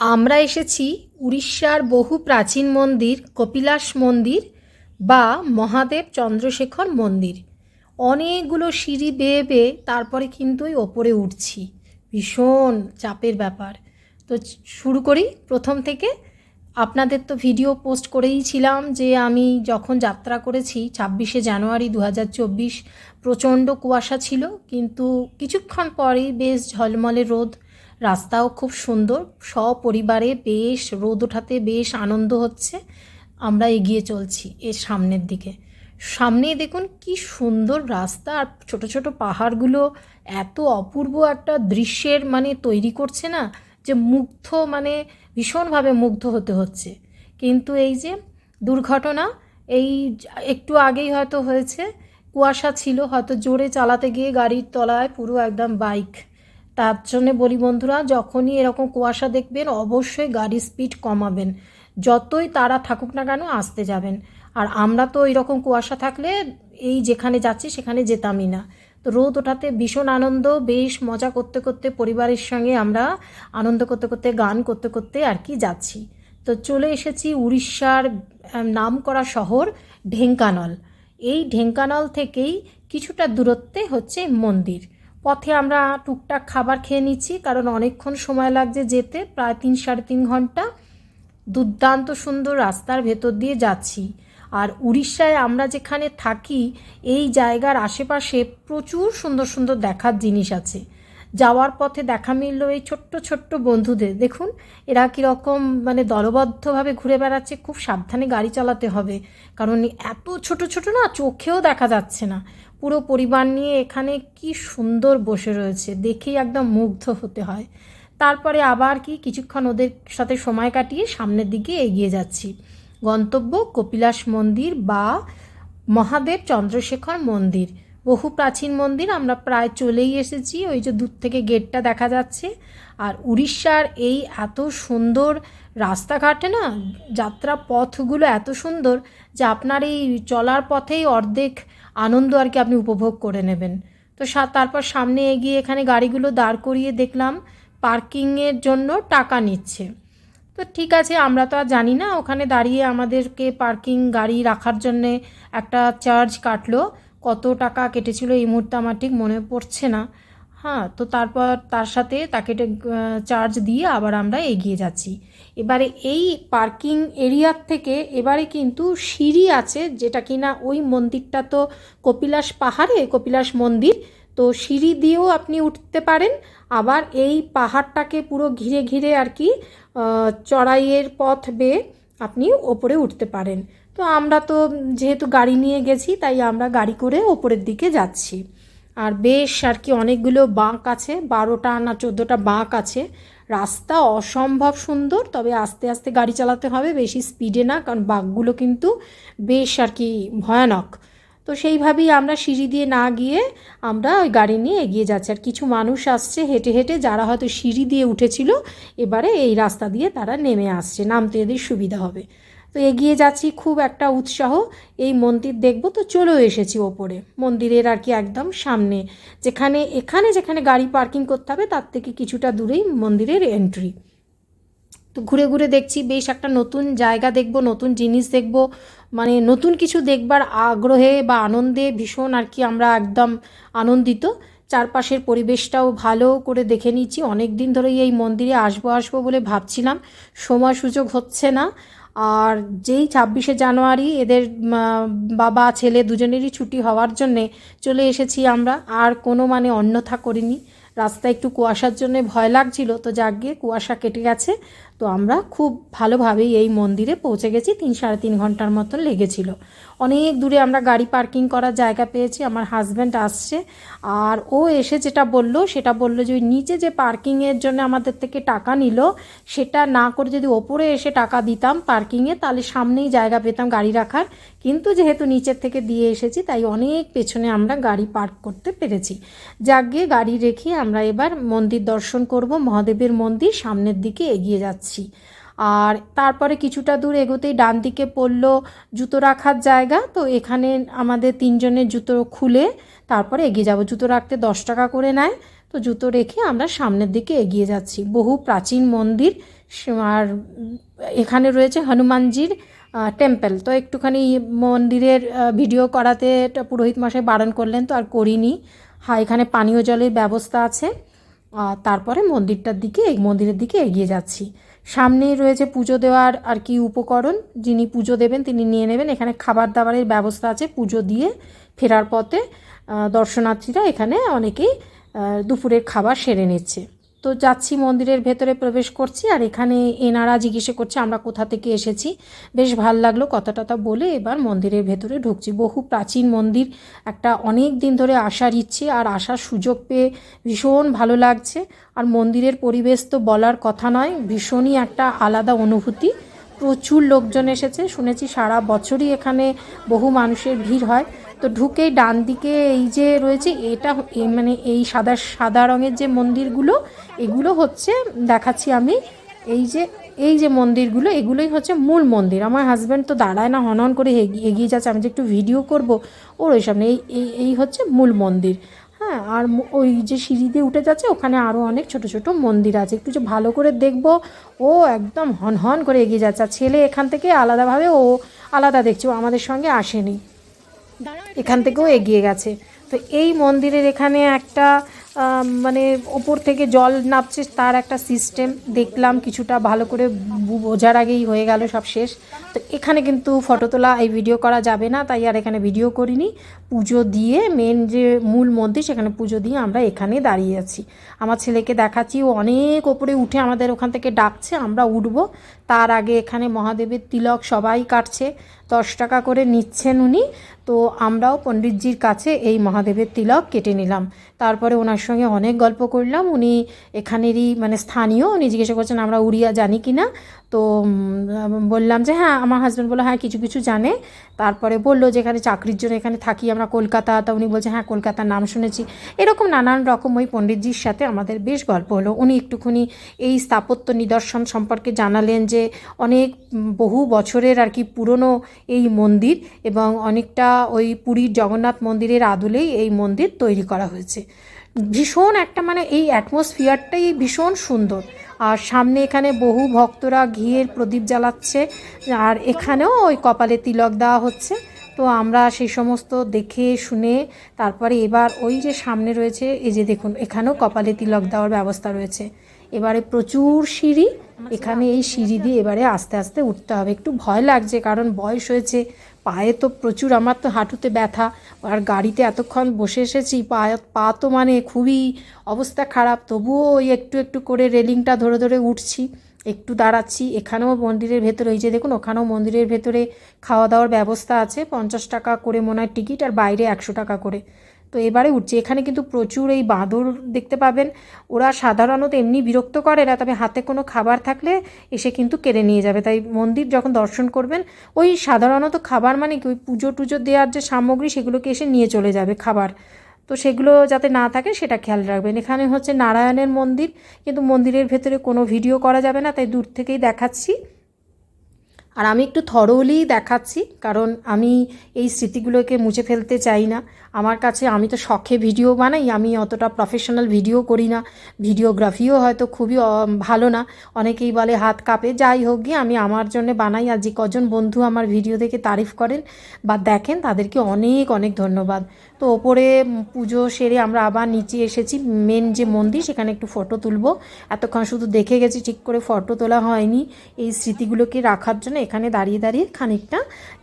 আমরা এসেছি উড়িষ্যার বহু প্রাচীন মন্দির, কপিলাস মন্দির বা মহাদেব চন্দ্রশেখর মন্দির। অনেকগুলো সিঁড়ি বেয়ে বেয়ে তারপরে কিন্তু ওই ওপরে উঠছি। ভীষণ চাপের ব্যাপার। তো শুরু করি। প্রথম থেকে আপনাদের তো ভিডিও পোস্ট করেই ছিলাম যে আমি যখন যাত্রা করেছি, ছাব্বিশে জানুয়ারি দু হাজার চব্বিশ প্রচণ্ড কুয়াশা ছিল। কিন্তু কিছুক্ষণ পরেই বেশ ঝলমলে রোদ রাস্তাও খুব সুন্দর, সপরিবারে বেশ, রোদ ওঠাতে বেশ আনন্দ হচ্ছে। আমরা এগিয়ে চলছি এর সামনের দিকে। সামনেই দেখুন কি সুন্দর রাস্তা, আর ছোটো ছোটো পাহাড়গুলো এত অপূর্ব একটা দৃশ্যের মানে তৈরি করছে না, যে মুগ্ধ মানে ভীষণভাবে মুগ্ধ হতে হচ্ছে। কিন্তু এই যে দুর্ঘটনা, এই একটু আগেই হয়তো হয়েছে, কুয়াশা ছিল, হয়তো জোরে চালাতে গিয়ে গাড়ির তলায় পুরো একদম বাইক তার জন্যে বলি বন্ধুরা, যখনই এরকম কুয়াশা দেখবেন, অবশ্যই গাড়ির স্পিড কমাবেন। যতই তারা থাকুক না কেন আসতে যাবেন। আর আমরা তো এরকম কুয়াশা থাকলে এই যেখানে যাচ্ছি সেখানে যেতামই না। তো রোদ ওঠাতে ভীষণ আনন্দ, বেশ মজা করতে করতে পরিবারের সঙ্গে আমরা আনন্দ করতে করতে, গান করতে করতে আর কি যাচ্ছি। তো চলে এসেছি উড়িষ্যার নাম করা শহর ঢেঙ্কানল। এই ঢেঙ্কানল থেকেই কিছুটা দূরত্বে হচ্ছে মন্দির। পথে আমরা টুকটাক খাবার খেয়ে নিচ্ছি, কারণ অনেকক্ষণ সময় লাগছে যেতে, প্রায় তিন সাড়ে তিন ঘণ্টা। দুর্দান্ত সুন্দর রাস্তার ভেতর দিয়ে যাচ্ছি। আর উড়িষ্যায় আমরা যেখানে থাকি, এই জায়গার আশেপাশে প্রচুর সুন্দর সুন্দর দেখার জিনিস আছে। যাওয়ার পথে দেখা মিলল এই ছোট্ট ছোট্ট বন্ধুদের। দেখুন, এরা কীরকম মানে দলবদ্ধভাবে ঘুরে বেড়াচ্ছে, খুব সাবধানে গাড়ি চালাতে হবে। কারণ এত ছোট ছোট না, চোখেও দেখা যাচ্ছে না। পুরো পরিবার নিয়ে এখানে কি সুন্দর বসে রয়েছে, দেখেই একদম মুগ্ধ হতে হয়। তারপরে আবার কি কিছুক্ষণ ওদের সাথে সময় কাটিয়ে সামনের দিকে এগিয়ে যাচ্ছি। গন্তব্য কপিলাস মন্দির বা মহাদেব চন্দ্রশেখর মন্দির। বহু প্রাচীন মন্দির, আমরা প্রায় চলেই এসেছি, ওই যে দূর থেকে গেটটা দেখা যাচ্ছে। আর উড়িষ্যার এই এত সুন্দর রাস্তাঘাটে না যাত্রা পথগুলো এত সুন্দর যে আপনার এই চলার পথেই অর্ধেক আনন্দ আর কি আপনি উপভোগ করে নেবেন। তো তারপর সামনে এগিয়ে এখানে গাড়িগুলো দাঁড় করিয়ে দেখলাম, পার্কিংয়ের জন্য টাকা নিচ্ছে। তো ঠিক আছে, আমরা তো আর জানি না, ওখানে দাঁড়িয়ে আমাদেরকে পার্কিং গাড়ি রাখার জন্যে একটা চার্জ কাটলো। কত টাকা কেটেছিল এই মুহূর্তে আমার ঠিক মনে পড়ছে না। হ্যাঁ তো তারপর তার সাথে তাকে চার্জ দিয়ে আবার আমরা এগিয়ে যাচ্ছি। এবারে এই পার্কিং এরিয়ার থেকে এবারে কিন্তু সিঁড়ি আছে যেটা কি না ওই মন্দিরটা তো কপিলাস পাহাড়ে, কপিলাস মন্দির, তো সিঁড়ি দিয়েও আপনি উঠতে পারেন। আবার এই পাহাড়টাকে পুরো ঘিরে ঘিরে আর কি চড়াইয়ের পথ বেয়ে আপনি ওপরে উঠতে পারেন। তো আমরা তো যেহেতু গাড়ি নিয়ে গেছি, তাই আমরা গাড়ি করে ওপরের দিকে যাচ্ছি। আর বেশ আর কি অনেকগুলো বাঁক আছে, বারোটা না চোদ্দোটা বাঁক আছে। রাস্তা অসম্ভব সুন্দর, তবে আস্তে আস্তে গাড়ি চালাতে হবে, বেশি স্পিডে না, কারণ বাঁকগুলো কিন্তু বেশ আর কি ভয়ানক। তো সেইভাবেই আমরা সিঁড়ি দিয়ে না গিয়ে আমরা ওই গাড়ি নিয়ে এগিয়ে যাচ্ছি। আর কিছু মানুষ আসছে হেঁটে হেঁটে, যারা হয়তো সিঁড়ি দিয়ে উঠেছিল, এবারে এই রাস্তা দিয়ে তারা নেমে আসছে। নামতে এদের সুবিধা হবে। তো এগিয়ে যাচ্ছি খুব একটা উৎসাহ, এই মন্দির দেখব। তো চলেও এসেছি ওপরে, মন্দিরের আর কি একদম সামনে। যেখানে, এখানে যেখানে গাড়ি পার্কিং করতে হবে, তার থেকে কিছুটা দূরেই মন্দিরের এন্ট্রি তো ঘুরে ঘুরে দেখছি, বেশ একটা নতুন জায়গা দেখব, নতুন জিনিস দেখব। মানে নতুন কিছু দেখবার আগ্রহে বা আনন্দে ভীষণ আর কি আমরা একদম আনন্দিত। চারপাশের পরিবেশটাও ভালো করে দেখে নিচ্ছি। অনেক দিন ধরেই এই মন্দিরে আসব আসব বলে ভাবছিলাম। সময় সুযোগ হচ্ছে না। আর যেই ছাব্বিশে জানুয়ারি এদের বাবা, ছেলে দুজনেরই ছুটি হওয়ার জন্যে চলে এসেছি আমরা। আর কোনো মানে অন্যথা করিনি। রাস্তায় একটু কুয়াশার জন্য ভয় লাগছিল, তো যাক গিয়ে কুয়াশা কেটে গেছে। তো আমরা খুব ভালোভাবেই এই মন্দিরে পৌঁছে গেছি, তিন সাড়ে তিন ঘণ্টার মতন লেগেছিল। অনেক দূরে আমরা গাড়ি পার্কিং করার জায়গা পেয়েছি, আমার হাজব্যান্ড আসছে, আর ও এসে যেটা বলল, সেটা বলল যে ওই নিচে যে পার্কিংয়ের জন্য আমাদের থেকে টাকা নিল, সেটা না করে যদি ওপরে এসে টাকা দিতাম পার্কিংয়ে, তাহলে সামনেই জায়গা পেতাম গাড়ি রাখার। কিন্তু যেহেতু নিচের থেকে দিয়ে এসেছি, তাই অনেক পেছনে আমরা গাড়ি পার্ক করতে পেরেছি। যাক গিয়ে গাড়ি রেখে আমরা এবার মন্দির দর্শন করব, মহাদেবের মন্দির সামনের দিকে এগিয়ে যাচ্ছি। আর তারপরে কিছুটা দূর এগোতেই ডান দিকে পড়ল জুতো রাখার জায়গা। তো এখানে আমাদের তিনজনের জুতো খুলে তারপরে এগিয়ে যাব। জুতো রাখতে দশ টাকা করে নেয়। তো জুতো রেখে আমরা সামনের দিকে এগিয়ে যাচ্ছি। বহু প্রাচীন মন্দির আর এখানে রয়েছে হনুমানজির টেম্পল তো একটুখানি মন্দিরের ভিডিও করাতে পুরোহিত মশাই বারণ করলেন, তো আর করিনি। হ্যাঁ এখানে পানীয় জলের ব্যবস্থা আছে। তারপরে মন্দিরটার দিকে, মন্দিরের দিকে এগিয়ে যাচ্ছি। সামনেই রয়েছে পুজো দেওয়ার আর কি উপকরণ। যিনি পুজো দেবেন, তিনি নিয়ে নেবেন। এখানে খাবার দাবারের ব্যবস্থা আছে, পুজো দিয়ে ফেরার পথে। দর্শনার্থীরা এখানে অনেকেই দুপুরের খাবার সেরে নিচ্ছে। তো যাচ্ছি মন্দিরের ভেতরে প্রবেশ করছি আর এখানে এনারা জিজ্ঞেসে করছে, আমরা কোথা থেকে এসেছি? বেশ ভালো লাগল কথা টথা বলে এবার মন্দিরের ভেতরে ঢুকছি। বহু প্রাচীন মন্দির, একটা অনেক দিন ধরে আসার ইচ্ছে আর আসার সুযোগ পেয়ে ভীষণ ভালো লাগছে। আর মন্দিরের পরিবেশ তো বলার কথা নয়, ভীষণই একটা আলাদা অনুভূতি। প্রচুর লোকজন এসেছে, শুনেছি সারা বছরই এখানে বহু মানুষের ভিড় হয়। তো ঢুকেই ডান দিকে এই যে রয়েছে, এটা মানে এই সাদা সাদা রঙের যে মন্দিরগুলো, এগুলো হচ্ছে, দেখাচ্ছি আমি, এই যে এই যে মন্দিরগুলো, এগুলোই হচ্ছে মূল মন্দির। আমার হাজব্যান্ড তো দাঁড়ায় না, হনহন করে এগিয়ে যাচ্ছে, আমি যে একটু ভিডিও করব, ওর ওই সামনে, এই এই হচ্ছে মূল মন্দির। হ্যাঁ আর ওই যে সিঁড়ি দিয়ে উঠে যাচ্ছে, ওখানে আরও অনেক ছোট ছোট মন্দির আছে। একটু যে ভালো করে দেখব, ও একদম হন হন করে এগিয়ে যাচ্ছে, আর ছেলে এখান থেকে আলাদাভাবে ও আলাদা দেখছে, ও আমাদের সঙ্গে আসেনি। এখান থেকেও এগিয়ে গেছে। তো এই মন্দিরের এখানে একটা মানে ওপর থেকে জল নামছে, তার একটা সিস্টেম দেখলাম, কিছুটা ভালো করে বোঝার আগেই হয়ে গেল, সব শেষ। তো এখানে কিন্তু ফটো তোলা, এই ভিডিও করা যাবে না, তাই আর এখানে ভিডিও করিনি। পুজো দিয়ে মেন যে মূল মন্দির, সেখানে পুজো দিয়ে আমরা এখানে দাঁড়িয়ে আছি। আমার ছেলেকে দেখাচ্ছি, ও অনেক ওপরে উঠে আমাদের ওখান থেকে ডাকছে, আমরা উঠব। তার আগে এখানে মহাদেবের তিলক সবাই কাটছে, দশ টাকা করে নিচ্ছেন উনি। তো আমরাও পণ্ডিতজির কাছে এই মহাদেবের তিলক কেটে নিলাম। তারপরে ওনার সঙ্গে অনেক গল্প করলাম। উনি এখানেরই মানে স্থানীয়। উনি জিজ্ঞাসা করছেন, আমরা উড়িয়া জানি কি না তো বললাম যে হ্যাঁ আমার হাজব্যান্ড বলল হ্যাঁ কিছু কিছু জানে। তারপরে বলল যে, এখানে চাকরির জন্য এখানে থাকি আমরা কলকাতা। তা উনি বলছে হ্যাঁ কলকাতার নাম শুনেছি। এরকম নানান রকম ওই পণ্ডিতজির সাথে আমাদের বেশ গল্প হলো। উনি একটুখানি এই স্থাপত্য নিদর্শন সম্পর্কে জানালেন যে, অনেক বহু বছরের আর কি পুরনো এই মন্দির এবং অনেকটা ওই পুরীর জগন্নাথ মন্দিরের আদলেই এই মন্দির তৈরি করা হয়েছে। ভীষণ একটা মানে এই অ্যাটমসফিয়ারটাই ভীষণ সুন্দর। আর সামনে এখানে বহু ভক্তরা ঘিয়ের প্রদীপ জ্বালাচ্ছে, আর এখানেও ওই কপালে তিলক দেওয়া হচ্ছে। তো আমরা সেই সমস্ত দেখে শুনে তারপরে এবার ওই যে সামনে রয়েছে, এই যে দেখুন, এখানেও কপালে তিলক দেওয়ার ব্যবস্থা রয়েছে। এবারে প্রচুর সিঁড়ি, এখানে এই সিঁড়ি দিয়ে এবারে আস্তে আস্তে উঠতে হবে। একটু ভয় লাগছে, কারণ বয়স হয়েছে পায়ে তো প্রচুর আমার তো হাঁটুতে ব্যথা আর গাড়িতে এতক্ষণ বসে এসেছি পা পা তো মানে খুবই অবস্থা খারাপ, তবুও ওই একটু একটু করে রেলিংটা ধরে ধরে উঠছি, একটু দাঁড়াচ্ছি, এখানেও মন্দিরের ভেতরে, এই যে দেখুন ওখানেও মন্দিরের ভেতরে খাওয়া দাওয়ার ব্যবস্থা আছে, পঞ্চাশ টাকা করে মনে হয় টিকিট আর বাইরে একশো টাকা করে। তো এবারে উঠছে। এখানে কিন্তু প্রচুর এই বাঁদর দেখতে পাবেন। ওরা সাধারণত এমনি বিরক্ত করে না, তবে হাতে কোনো খাবার থাকলে এসে কিন্তু কেড়ে নিয়ে যাবে। তাই মন্দির যখন দর্শন করবেন, ওই সাধারণত খাবার মানে কি? ওই পুজো টুজো দেওয়ার যে সামগ্রী, সেগুলোকে এসে নিয়ে চলে যাবে খাবার। তো সেগুলো যাতে না থাকে, সেটা খেয়াল রাখবেন। এখানে হচ্ছে নারায়ণের মন্দির, কিন্তু মন্দিরের ভেতরে কোনো ভিডিও করা যাবে না, তাই দূর থেকেই দেখাচ্ছি। আর আমি একটু থরোলি দেখাচ্ছি, কারণ আমি এই স্মৃতিগুলোকে মুছে ফেলতে চাই না। আমার কাছে আমি তো শখে ভিডিও বানাই, আমি অতটা প্রফেশনাল ভিডিও করি না। ভিডিওগ্রাফিও হয়তো খুবই ভালো না। অনেকেই বলে হাত কাঁপে, যাই হোক গিয়ে আমি আমার জন্য বানাই, আর যে কজন বন্ধু আমার ভিডিও দেখে তারিফ করেন বা দেখেন, তাদেরকে অনেক অনেক ধন্যবাদ। তো ওপরে পুজো সেরে আমরা আবার নিচে এসেছি মেন যে মন্দির, সেখানে একটু ফটো তুলবো। এতক্ষণ শুধু দেখে গেছি, ঠিক করে ফটো তোলা হয়নি। এই স্মৃতিগুলোকে রাখার জন্য এখানে দাঁড়িয়ে দাঁড়িয়ে খানিকটা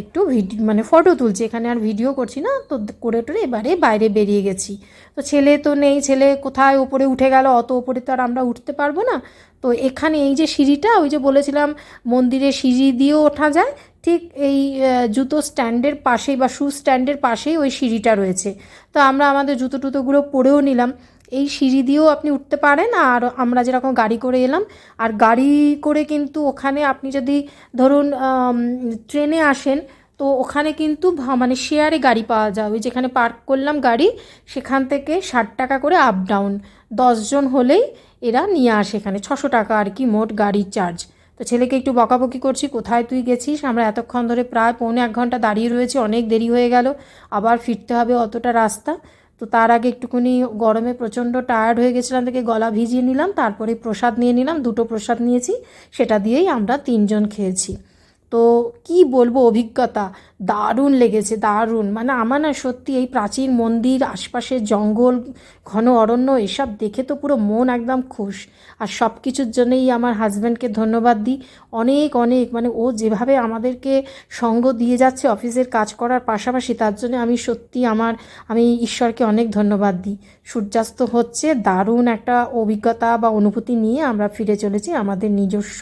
একটু ভিডিও মানে ফটো তুলছি। এখানে আর ভিডিও করছি না, তো করে টরে এবারে বাইরে বেরিয়ে গেছি। তো ছেলে তো নেই, ছেলে কোথায়? ওপরে উঠে গেল, অত ওপরে তো আর আমরা উঠতে পারব না। তো এখানে এই যে সিঁড়িটা, ওই যে বলেছিলাম মন্দিরে সিঁড়ি দিয়েও ওঠা যায়, ঠিক এই জুতো স্ট্যান্ডের পাশেই বা শু স্ট্যান্ডের পাশেই ওই সিঁড়িটা রয়েছে। তো আমরা আমাদের জুতো টুতোগুলো পরেও নিলাম। এই সিঁড়ি দিয়েও আপনি উঠতে পারেন আর আমরা যেরকম গাড়ি করে এলাম। আর গাড়ি করে কিন্তু ওখানে আপনি যদি ধরুন ট্রেনে আসেন, তো ওখানে কিন্তু মানে শেয়ারে গাড়ি পাওয়া যায়। ওই যেখানে পার্ক করলাম গাড়ি, সেখান থেকে ষাট টাকা করে আপ ডাউন দশজন হলেই এরা নিয়ে আসে এখানে। ছশো টাকা আর কি মোট গাড়ির চার্জ তো ছেলেকে একটু বকাবকি করছি, কোথায় তুই গেছিস? আমরা এতক্ষণ ধরে প্রায় পৌনে এক ঘণ্টা দাঁড়িয়ে রয়েছি, অনেক দেরি হয়ে গেল। আবার ফিরতে হবে অতটা রাস্তা। তো তার আগে একটুখানি গরমে প্রচণ্ড টায়ার্ড হয়ে গেছিলাম থেকে গলা ভিজিয়ে নিলাম, তারপরে প্রসাদ নিয়ে নিলাম, দুটো প্রসাদ নিয়েছি, সেটা দিয়েই আমরা তিনজন খেয়েছি। তো কি বলব অভিজ্ঞতা? দারুণ লেগেছে, দারুণ। মানে আমার না সত্যি এই প্রাচীন মন্দির, আশপাশের জঙ্গল, ঘন অরণ্য এসব দেখে তো পুরো মন একদম খুশ। আর সব কিছুর জন্যই আমার হাজব্যান্ডকে ধন্যবাদ দিই। অনেক অনেক মানে ও যেভাবে আমাদেরকে সঙ্গ দিয়ে যাচ্ছে অফিসের কাজ করার পাশাপাশি, তার জন্য আমি সত্যি আমার, আমি ঈশ্বরকে অনেক ধন্যবাদ দিই। সূর্যাস্ত হচ্ছে, দারুণ একটা অভিজ্ঞতা বা অনুভূতি নিয়ে আমরা ফিরে চলেছি আমাদের নিজস্ব